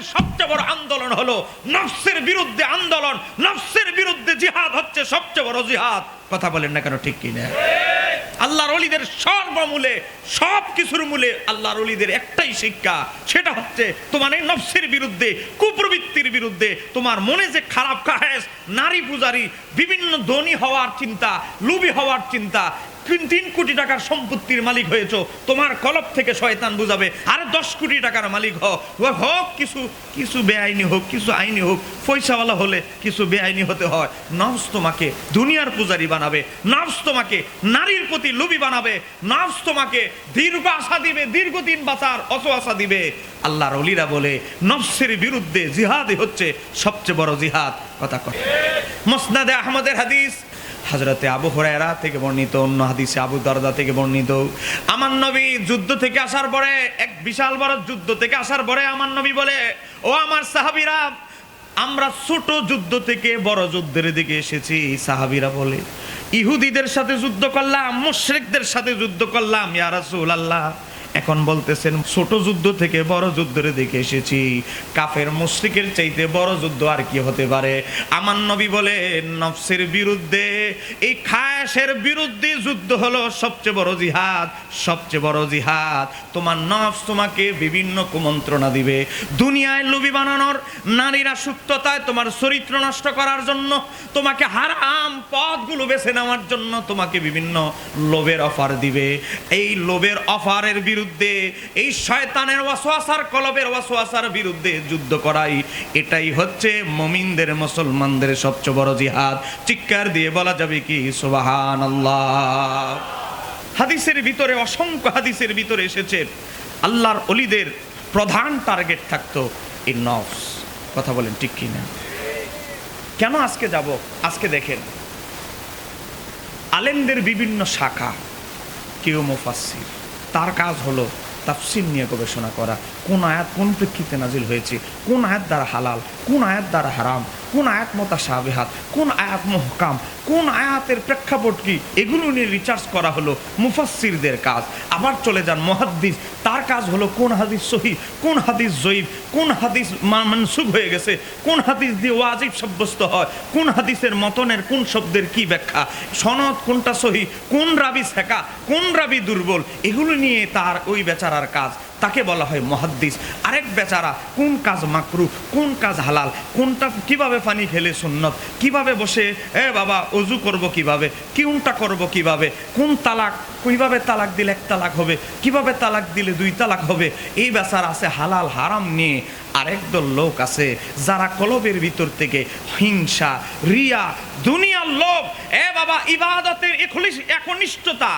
অলিদের সবচেয়ে বড় আন্দোলন হলো নফসের বিরুদ্ধে আন্দোলন। নফসের বিরুদ্ধে জিহাদ হচ্ছে সবচেয়ে বড় জিহাদ। কথা বলেন না কেন, ঠিক কিনা? আল্লাহর অলিদের সর্বমূলে সব কিছুর মূলে আল্লাহর অলিদের একটাই শিক্ষা, সেটা হচ্ছে তোমার এই নফসের বিরুদ্ধে, কুপ্রবৃত্তির বিরুদ্ধে তোমার মনে যে খারাপ কাহেস, নারী পূজারী, বিভিন্ন ধনী হওয়ার চিন্তা লুবি হওয়ার চিন্তা তিন কোটি টাকার সম্পত্তির মালিক হয়েছো। তোমার কলব থেকে শয়তান বুঝাবে। আর দশ কোটি টাকার মালিক হোক, কিছু কিছু বেআইনি হোক, কিছু আইনি হোক, পয়সাওয়ালা হলে কিছু বেআইনি হতে হয়। নফস তোমাকে দুনিয়ার পূজারি বানাবে। নফস তোমাকে নারীর প্রতি লুবি বানাবে। নফস তোমাকে দীর্ঘ আশা দিবে, দীর্ঘদিন বাঁচার অত আশা দিবে। আল্লাহর অলিরা বলে, নফসের বিরুদ্ধে জিহাদই হচ্ছে সবচেয়ে বড় জিহাদ। কথা কথা মসনাদে আহমদের হাদিস হজরতে আবু হরায়রা থেকে বর্ণিত, অন্য হাদিসে আবু দরদা থেকে বর্ণিত। আমার নবী যুদ্ধ থেকে আসার পরে, এক বিশাল বড় যুদ্ধ থেকে আসার পরে আমার নবী বলে, ও আমার সাহাবিরা, আমরা ছোট যুদ্ধ থেকে বড় যুদ্ধের দিকে এসেছি। সাহাবিরা বলে, ইহুদিদের সাথে যুদ্ধ করলাম, মুশরিকদের সাথে যুদ্ধ করলাম, ইয়া রাসূলুল্লাহ। এখন বলতেছেন, ছোট যুদ্ধ থেকে বড় যুদ্ধের দিকে এসেছি। কাফের মুশরিকের চাইতে বড় যুদ্ধ আর কি হতে পারে? আমার নবী বলে নফসের বিরুদ্ধে, এই খায়াসের বিরুদ্ধে যুদ্ধ হলো সবচেয়ে বড় জিহাদ, সবচেয়ে বড় জিহাদ। তোমার নফস তোমাকে বিভিন্ন কুমন্ত্রণা দিবে। দুনিয়ায় লোভী বানানোর নারীরা সুস্থতায় তোমার চরিত্র নষ্ট করার জন্য, তোমাকে হারাম পথগুলো বেছে নেওয়ার জন্য তোমাকে বিভিন্ন লোভের অফার দিবে। এই লোভের অফারের বিরুদ্ধে এই শয়তানের ওয়াসওয়াসার কলবের ওয়াসওয়াসার বিরুদ্ধে যুদ্ধ করাই, এটাই হচ্ছে মমিনদের, মুসলমানদের সবচেয়ে বড় জিহাদ। চিৎকার দিয়ে বলা যাবে কি? সুবহানাল্লাহ। হাদিসের ভিতরে, অসংখ্য হাদিসের ভিতরে এসেছে, আল্লাহর অলিদের প্রধান টার্গেট থাকতো এই নফস। কথা বলেন ঠিক কি না? কেন আজকে যাব? আজকে দেখেন, আলেমদের বিভিন্ন শাখা, কেউ মুফাসসির। তার কাজ হলো তাফসিল নিয়ে গবেষণা করা। কোন আয়াত কোন প্রেক্ষিতে নাজিল হয়েছে? কোন আয়াত দ্বারা হালাল? কোন আয়াত দ্বারা হারাম? কোন আয়াত মতা সাবেহাত কোন আয়াত মহকাম? কোন আয়াতের প্রেক্ষাপট কি? এগুলো নিয়ে রিচার্জ করা হলো মুফাসসিরদের কাজ। আবার চলে যান মহাদ্দিস কাজ হলো কোন হাদিস সহি, কোন হাদিস জয়ীব কোন হাদিস মানসুখ হয়ে গেছে, কোন হাদিস দিয়ে ওয়াজিব সাব্যস্ত হয়, কোন হাদিসের মতনের, কোন শব্দের কি ব্যাখ্যা, সনদ কোনটা সহি, কোন রাবি শেখা, কোন রাবি দুর্বল, এগুলো নিয়ে তার ওই বেচারার কাজ। তাকে বলা হয় মহাদ্দিস। আরেক বেচারা, কোন কাজ মাকরু, কোন কাজ হালাল, কোনটা কীভাবে পানি খেলে সুন্নত, কীভাবে বসে, এ বাবা, অজু করব কীভাবে কোনটা করব কীভাবে, কোন তালাক, কীভাবে তালাক দিলে এক তালাক হবে, কীভাবে তালাক দিলে দুই তালাক হবে? এই বেচারা আছে হালাল, হারাম নিয়ে আরেক দল লোক আছে যারা কলবের ভিতর থেকে হিংসা, রিয়া, দুনিয়ার লোভ, এ বাবা, ইবাদতের একনিষ্ঠতা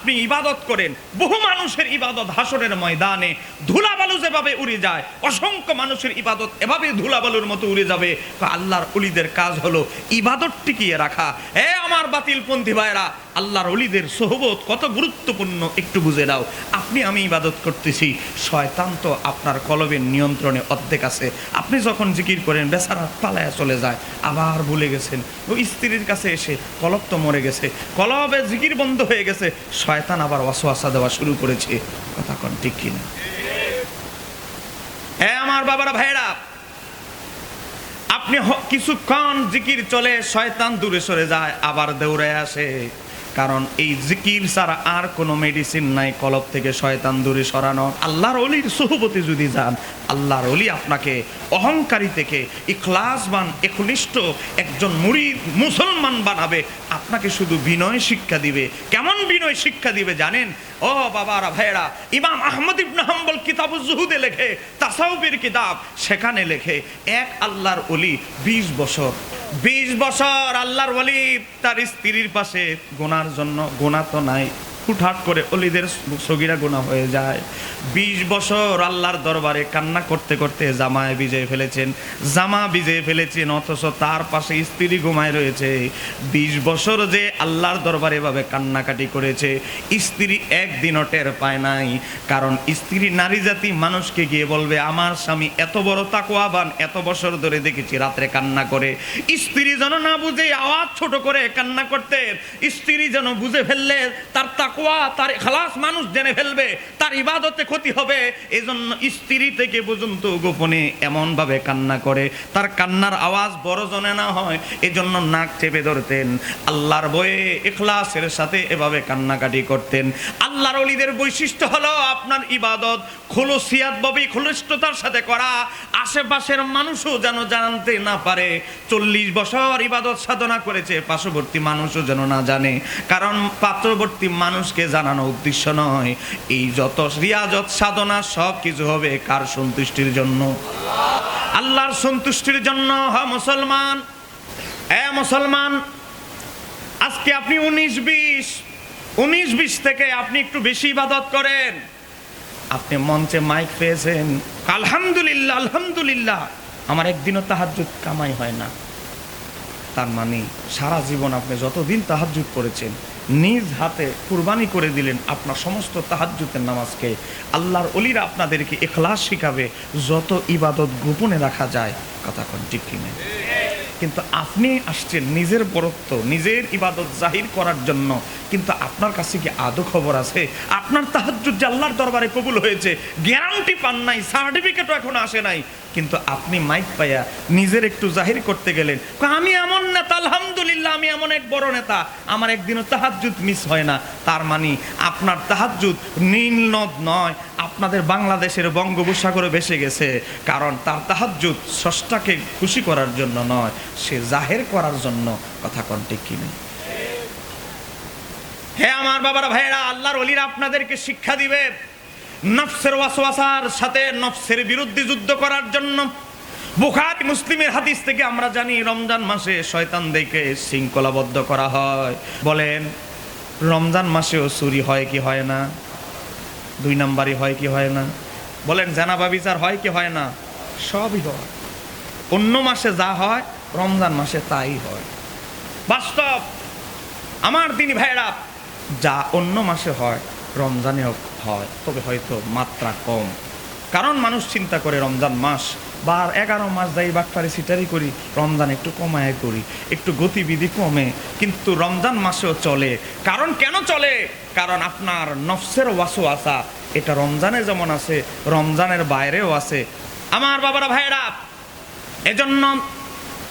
আপনি ইবাদত করেন, বহু মানুষের ইবাদত হাসরের ময়দানে ধুলাবালু যেভাবে উড়ে যায়, অসংখ্য মানুষের ইবাদত এভাবে ধুলাবালুর মতো উড়ে যাবে। আল্লাহর উলিদের কাজ হলো ইবাদত টিকিয়ে রাখা। এ আমার বাতিলপন্থী ভাইরা আল্লাহর অলিদের সোহবত কত গুরুত্বপূর্ণ একটু বুঝে নাও। আপনি আমি ইবাদত করতেছি, শয়তান তো আপনার কলবের নিয়ন্ত্রণে অর্ধেক আছে। আপনি যখন জিকির করেন, বেচারা পালায়া চলে যায়, আবার ভুলে গেছেন। ও স্ত্রীর কাছে এসে কলব তো মরে গেছে, কলবে জিকির বন্ধ হয়ে গেছে। শয়তান আবার ওয়াসওয়াসা দেওয়া শুরু করেছে। কথা কন ঠিক কিনা? হ্যাঁ আমার বাবারা ভাইরা আপনি কিছুক্ষণ জিকির চলে, শয়তান দূরে সরে যায়, আবার দৌড়ে আসে। কারণ এই জিকির ছাড়া আর কোনো মেডিসিন নাই, কলব থেকে শয়তান দূরে সরানো। আল্লাহর অলির সহপতি যদি যান, আল্লাহর অলি আপনাকে অহংকারী থেকে ইখলাসবান, একনিষ্ঠ একজন মুড়ি মুসলমান বানাবে। আপনাকে শুধু বিনয় শিক্ষা দিবে। কেমন বিনয় শিক্ষা দিবে জানেন? ও বাবারা ভাইরা ইমাম আহমদ ইবনে হাম্বল কিতাব জুহুদে লেখে, তাসাউবির কিতাব, সেখানে লেখে, এক আল্লাহর অলি ২০ বছর। ২০ বছর আল্লাহর অলি তার স্ত্রীর পাশে গোনার জন্য গোনা তো নাই। হুটহাট করে অলিদের সগিরা গোনা হয়ে যায়। ২০ বছর আল্লাহর দরবারে কান্না করতে করতে জামায় বিজয় ফেলেছেন, জামা বিজয় ফেলেছেন, অথচ তার পাশে স্ত্রী ঘুমায় রয়েছে। ২০ বছর যে আল্লাহর দরবারে এভাবে কান্নাকাটি করেছে, স্ত্রী একদিনও টের পায় নাই। কারণ স্ত্রী নারী জাতি মানুষকে গিয়ে বলবে, আমার স্বামী এত বড় তাকুয়াবান এত বছর ধরে দেখেছি রাত্রে কান্না করে। স্ত্রী যেন না বুঝে, আওয়াজ ছোট করে কান্না করতে, স্ত্রী যেন বুঝে ফেললে তার তাকুয়া তাকুয়া তার খালাস মানুষ জেনে ফেলবে, তার ইবাদতে ক্ষতি হবে। এজন্য স্ত্রী থেকে পর্যন্ত গোপনে এমনভাবে কান্না করে। তার কান্নার আওয়াজ বড় জনে না হয়, এজন্য নাক চেপে ধরতেন। আল্লাহর বয়ে ইখলাসের সাথে এভাবে কান্নাকাটি করতেন। আল্লাহর অলিদের বৈশিষ্ট্য হলো আপনার ইবাদত খুলসিয়াত ববি খুলিষ্ঠতার সাথে করা। আশেপাশের মানুষও যেন জানতে না পারে, চল্লিশ বছর ইবাদত সাধনা করেছে, পার্শ্ববর্তী মানুষও যেন না জানে। কারণ পার্শ্ববর্তী মানুষকে জানানো উদ্দেশ্য নয়। এই যত রিয়াজত সাধনা, সব কিছু হবে কার সন্তুষ্টির জন্য? আল্লাহর সন্তুষ্টির জন্য, হ মুসলমান। এ মুসলমান, আজকে আপনি উনিশ বিশ উনিশ বিশ থেকে আপনি একটু বেশি ইবাদত করেন। আপনি মঞ্চে মাইক পেয়েছেন। আলহামদুলিল্লাহ আলহামদুলিল্লাহ। আমার একদিনও তাহাজ্জুদ কামাই হয় না। তার মানে সারা জীবন আপনি যতদিন তাহাজ্জুদ করেছেন নিজ হাতে কুরবানি করে দিলেন আপনার সমস্ত তাহাজ্জুদের নামাজকে। আল্লাহর অলিরা আপনাদেরকে এখলাস শিখাবে, যত ইবাদত গোপনে রাখা যায়, কথা কোন ঠিক কিনা? কিন্তু আপনি আসছেন নিজের বরত্ব, নিজের ইবাদত জাহির করার জন্য। কিন্তু আপনার কাছে কি আদৌ খবর আছে? আপনার তাহাজ্জুদ যে আল্লাহর দরবারে কবুল হয়েছে, গ্যারান্টি পান নাই, সার্টিফিকেটও এখন আসে নাই। কিন্তু আপনি মাইক পাইয়া নিজের একটু জাহির করতে গেলেন। আমি এমন নেতা আলহামদুলিল্লাহ, আমি এমন এক বড় নেতা, আমার একদিনও তাহাজ্জুদ মিস হয় না। তার মানে আপনার তাহাজ্জুদ নীল নদ নয়, আপনাদের বাংলাদেশের বঙ্গোপসাগরে ভেসে গেছে। কারণ তার তাহাজ্জুদ স্রষ্টাকে খুশি করার জন্য নয়, সে জাহের করার জন্য। কথা কন ঠিক কি নেই? হে আমার বাবারা ভাইয়েরা, আল্লাহর অলিরা আপনাদেরকে শিক্ষা দিবে। নফসের ওয়াসওয়াসার সাথে নফসের বিরুদ্ধে যুদ্ধ করার জন্য বুখারি মুসলিমের হাদিস থেকে আমরা জানি, রমজান মাসে শয়তান দেখে শৃঙ্খলাবদ্ধ করা হয়। বলেন, রমজান মাসেও চুরি হয় কি হয় না? দুই নাম্বারই হয় কি হয় না? বলেন জানাবা বিচার হয় কি হয় না? সবই হয়। অন্য মাসে যা হয়, রমজান মাসে তাই হয়। বাস্তব! আমার দিনী ভাইরা যা অন্য মাসে হয় রমজানেও হয়, তবে হয়তো মাত্রা কম। কারণ মানুষ চিন্তা করে, রমজান মাস বা এগারো মাস যাই বাটপারি সিটারি করি, রমজান একটু কমায় করি, একটু গতিবিধি কমে, কিন্তু রমজান মাসেও চলে। কারণ কেন চলে? কারণ আপনার নফসের ওয়াসো আসা এটা রমজানে যেমন আছে, রমজানের বাইরেও আছে। আমার বাবারা ভাইরা এজন্য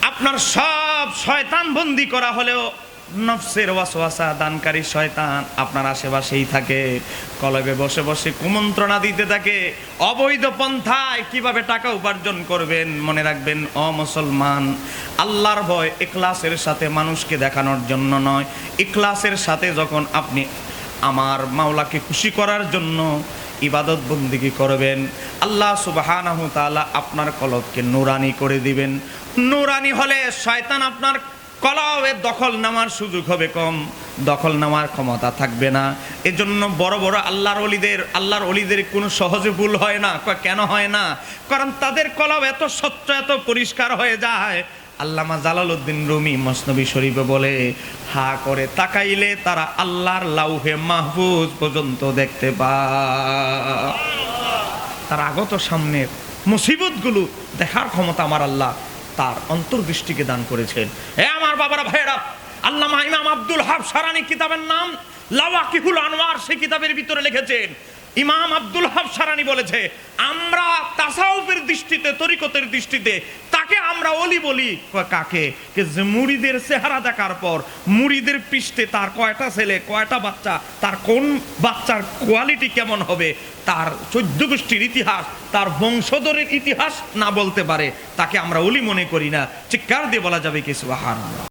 আপনার সব শয়তান বন্দি করা হলেও নফসের ওয়াসওয়াসা দানকারী শয়তান আপনার আশেপাশেই থাকে। কলবে বসে বসে কুমন্ত্রণা দিতে থাকে। অবৈধ পন্থায় কীভাবে টাকা উপার্জন করবেন? মনে রাখবেন, অ মুসলমান, আল্লাহর ভয় ইখলাসের সাথে মানুষকে দেখানোর জন্য নয়। ইখলাসের সাথে যখন আপনি আমার মাওলাকে খুশি করার জন্য ইবাদত বন্দিগি করবেন, আল্লাহ সুবহানাহু তাআলা আপনার কলবকে নুরানি করে দিবেন। নুরানি হলে শয়তান আপনার কলবের দখল নেওয়ার সুযোগ হবে কম, দখল নেওয়ার ক্ষমতা থাকবে না। এজন্য বড় বড় আল্লাহর অলিদের আল্লাহর অলিদের কোনো সহজে ভুল হয় না কেন হয় না? কারণ তাদের কলব এত স্বচ্ছ, এত পরিষ্কার হয়ে যায়। আল্লামা জালালউদ্দিন রুমি মসনবী শরীফে বলে, হা করে তাকাইলে তারা আল্লাহর লাউহে মাহফুজ পর্যন্ত দেখতে পায়। তার আগত সামনের মুসিবতগুলো দেখার ক্ষমতা আমার আল্লাহ। তার অন্তর্দৃষ্টিকে দান করেছেন। হে আমার বাবারা, ভাইয়েরা, আল্লামা ইমাম আব্দুল হাব সারানি কিতাবের নাম লাওয়াকিহুল আনোয়ার সেই কিতাবের ভিতরে লিখেছেন। ইমাম আব্দুল হাব সারানি বলেছে, আমরা তাসাউফের দৃষ্টিতে, তরিকতের দৃষ্টিতে তাকে আমরা অলি বলি? কাকে? যে মুড়িদের চেহারা দেখার পর, মুড়িদের পৃষ্ঠে তার কয়টা ছেলে, কয়টা বাচ্চা, তার কোন বাচ্চার কোয়ালিটি কেমন হবে? তার চোদ্দ গোষ্ঠীর ইতিহাস, তার বংশধরের ইতিহাস না বলতে পারে, তাকে আমরা অলি মনে করি না। চিৎকার দিয়ে বলা যাবে কিছু আহার